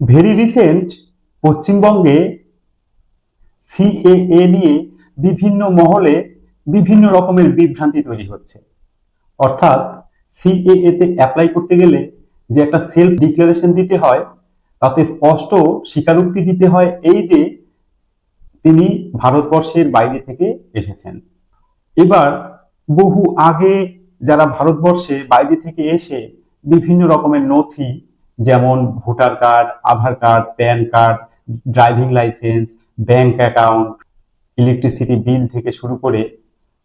Very recent পশ্চিমবঙ্গে CAA নিয়ে বিভিন্ন মহলে বিভিন্ন রকমের বিভ্রান্তি তৈরি হচ্ছে। অর্থাৎ সিএএ তে অ্যাপ্লাই করতে গেলে যে একটা সেলফ ডিক্লারেশন দিতে হয়, তাতে স্পষ্ট স্বীকারোক্তি দিতে হয় এই যে তিনি ভারতবর্ষের বাইরে থেকে এসেছেন। এবার বহু আগে যারা ভারতবর্ষে বাইরে থেকে এসে বিভিন্ন রকমের নথি যেমন voter card, Aadhaar card, PAN card, driving licence, bank account, electricity bill থেকে শুরু করে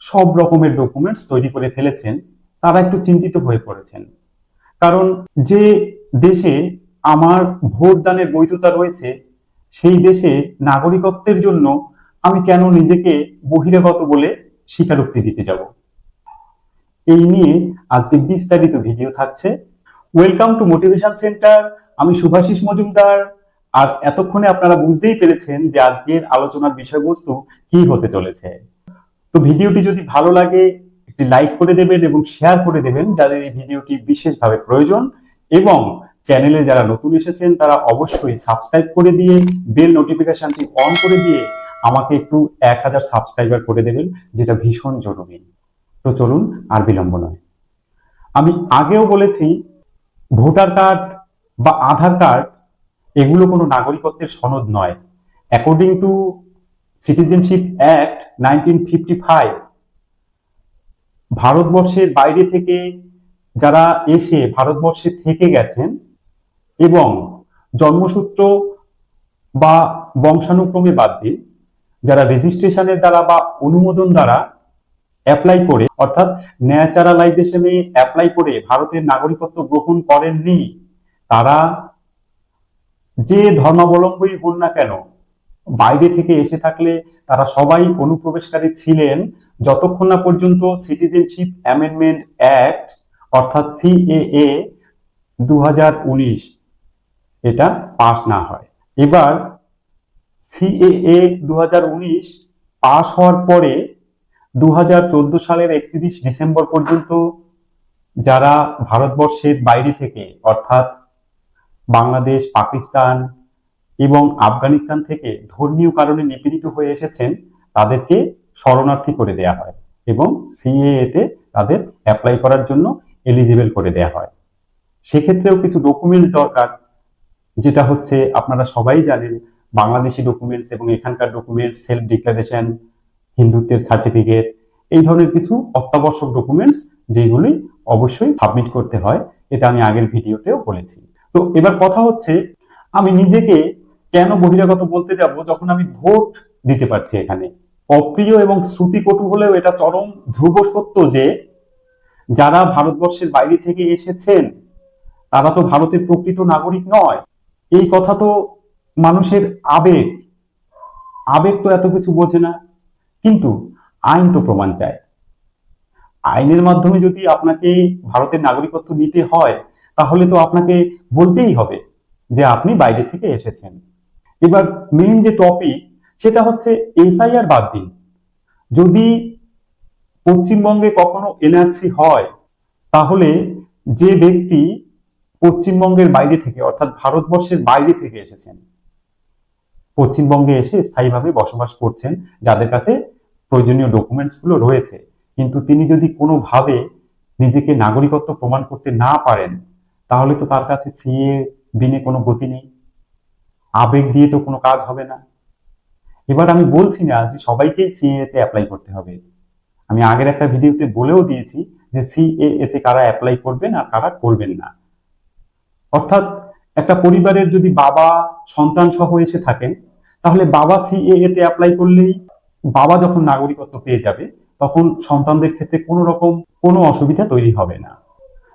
সব রকমের ডকুমেন্টস তৈরি করে ফেলেছেন, তারা একটু চিন্তিত হয়ে পড়েছেন। কারণ যে দেশে আমার ভোট দানের বৈধতা রয়েছে, সেই দেশে নাগরিকত্বের জন্য আমি কেন নিজেকে বহিরাগত বলে স্বীকারোক্তি দিতে যাব? এই নিয়ে আজকে বিস্তারিত ভিডিও থাকছে। ওয়েলকাম টু মোটিভেশন সেন্টার আমি শুভাশিস মজুমদার। আর এতক্ষণে আপনারা বুঝতেই পেরেছেন যে আজকের আলোচনার বিষয়বস্তু কি হতে চলেছে। তো ভিডিওটি যদি ভালো লাগে, একটি লাইক করে দেবেন এবং শেয়ার করে দেবেন, যাদের এই ভিডিওটি বিশেষভাবে প্রয়োজন। এবং চ্যানেলে যারা নতুন এসেছেন, তারা অবশ্যই সাবস্ক্রাইব করে দিয়ে বেল নোটিফিকেশনটি অন করে দিয়ে আমাকে একটু এক হাজার সাবস্ক্রাইবার করে দেবেন, যেটা ভীষণ জরুরি। তো চলুন, আর বিলম্ব নয়। আমি আগেও বলেছি ভোটার কার্ড বা আধার কার্ড এগুলো কোনো নাগরিকত্বের সনদ নয়। According to citizenship act nineteen fifty five ভারতবর্ষের বাইরে থেকে যারা এসে ভারতবর্ষে থেকে গেছেন এবং জন্মসূত্র বা বংশানুক্রমে বাদ দিয়ে যারা রেজিস্ট্রেশনের দ্বারা বা অনুমোদন দ্বারা অ্যাপ্লাই করে, অর্থাৎ ন্যাচারালাইজেশনে অ্যাপ্লাই করে ভারতের নাগরিকত্ব গ্রহণ করেননি, তারা যে ধর্মাবলম্বী হন না কেন, বাইরে থেকে এসে থাকলে তারা সবাই অনুপ্রবেশকারী ছিলেন, যতক্ষণ না পর্যন্ত সিটিজেনশিপ অ্যামেন্ডমেন্ট অ্যাক্ট অর্থাৎ সিএএ দু হাজার উনিশ এটা পাস না হয়। এবার সিএএ দু পাস হওয়ার পরে দু হাজার চোদ্দ সালের একত্রিশ ডিসেম্বর পর্যন্ত যারা ভারতবর্ষের বাইরে থেকে, অর্থাৎ বাংলাদেশ, পাকিস্তান এবং আফগানিস্তান থেকে ধর্মীয় কারণে নিপীড়িত হয়ে এসেছেন, তাদেরকে শরণার্থী করে দেয়া হয় এবং সিএএ তে তাদের অ্যাপ্লাই করার জন্য এলিজিবল করে দেয়া হয়। সেক্ষেত্রেও কিছু ডকুমেন্টস দরকার, যেটা হচ্ছে আপনারা সবাই জানেন, বাংলাদেশি ডকুমেন্টস এবং এখানকার ডকুমেন্টস সেলফ ডিক্লারেশন হিন্দুত্বের সার্টিফিকেট এই ধরনের কিছু অত্যাবশ্যক ডকুমেন্টস যেগুলি অবশ্যই সাবমিট করতে হয়, এটা আমি আগের ভিডিওতেও বলেছি। তো এবার কথা হচ্ছে, আমি নিজেকে কেন বহিরাগত বলতে যাব যখন আমি ভোট দিতে পারছি এখানে? অপ্রিয় এবং শ্রুতিকটু হলেও এটা চরম ধ্রুব সত্য যে, যারা ভারতবর্ষের বাইরে থেকে এসেছেন, তারা তো ভারতের প্রকৃত নাগরিক নয়। এই কথা তো মানুষের আবেগ। আবেগ তো এত কিছু বোঝে না। কিন্তু আইন তো প্রমাণ চায়। আইনের মাধ্যমে যদি আপনাকে ভারতের নাগরিকত্ব নিতে হয়, তাহলে তো আপনাকে বলতেই হবে যে আপনি বাইরে থেকে এসেছেন। এবার মেইন যে টপিক সেটা হচ্ছে এসআইআর বাদ দিন। যদি পশ্চিমবঙ্গে কখনো এনআরসি হয়, তাহলে যে ব্যক্তি পশ্চিমবঙ্গের বাইরে থেকে, অর্থাৎ ভারতবর্ষের বাইরে থেকে এসেছেন, পশ্চিমবঙ্গে এসে স্থায়ীভাবে বসবাস করছেন, যাদের কাছে প্রয়োজনীয় ডকুমেন্টসগুলো রয়েছে। কিন্তু তিনি যদি কোনোভাবে নিজেকে নাগরিকত্ব প্রমাণ করতে না পারেন, তাহলে তো তার কাছে সিএ বিনে কোনো গতি নেই। আবেগ দিয়ে তো কোনো কাজ হবে না। এবার আমি বলছি না যে সবাইকেই সিএ তে অ্যাপ্লাই করতে হবে। আমি আগের একটা ভিডিওতে বলেও দিয়েছি যে সিএ তে কারা অ্যাপ্লাই করবেন আর কারা করবেন না। অর্থাৎ একটা পরিবারের যদি বাবা সন্তান সহ এসে থাকেন, তাহলে বাবা সিএ তে অ্যাপ্লাই করলেই বাবা যখন নাগরিকত্ব পেয়ে যাবে, তখন সন্তানদের ক্ষেত্রে কোনো রকম কোনো অসুবিধা তৈরি হবে না।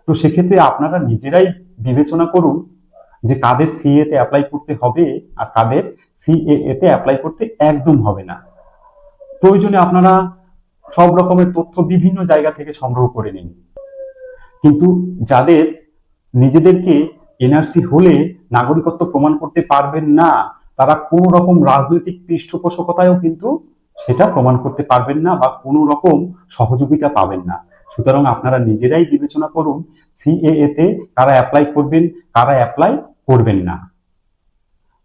তো সেক্ষেত্রে আপনারা নিজেরাই বিবেচনা করুন যে কাদের সিএ তে অ্যাপ্লাই করতে হবে আর কাদের সিএ তে অ্যাপ্লাই করতে একদম হবে না। প্রয়োজনে আপনারা সব রকমের তথ্য বিভিন্ন জায়গা থেকে সংগ্রহ করে নিন। কিন্তু যাদের নিজেদেরকে এনআরসি হলে নাগরিকত্ব প্রমাণ করতে পারবেন না, তারা কোন রকম রাজনৈতিক পৃষ্ঠপোষকতায়ও কিন্তু সেটা প্রমাণ করতে পারবেন না বা কোনো রকম সহযোগিতা পাবেন না। সুতরাং আপনারা নিজেরাই বিবেচনা করুন সিএএ তে কারা অ্যাপ্লাই করবেন, কারা অ্যাপ্লাই করবেন না।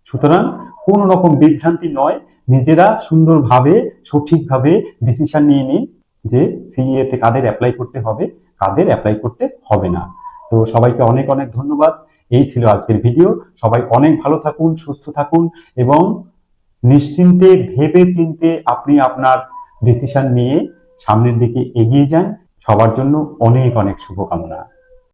সুতরাং কোন রকম বিভ্রান্তি নয়, নিজেরা সুন্দরভাবে, সঠিকভাবে ডিসিশন নিয়ে নিন যে সিএ তে কাদের অ্যাপ্লাই করতে হবে, কাদের অ্যাপ্লাই করতে হবে না। তো সবাইকে অনেক অনেক ধন্যবাদ। এই ছিল আজকের ভিডিও। সবাই অনেক ভালো থাকুন, সুস্থ থাকুন এবং নিশ্চিন্তে ভেবে চিনতে আপনি আপনার ডিসিশন নিয়ে সামনের দিকে এগিয়ে যান। সবার জন্য অনেক অনেক শুভকামনা।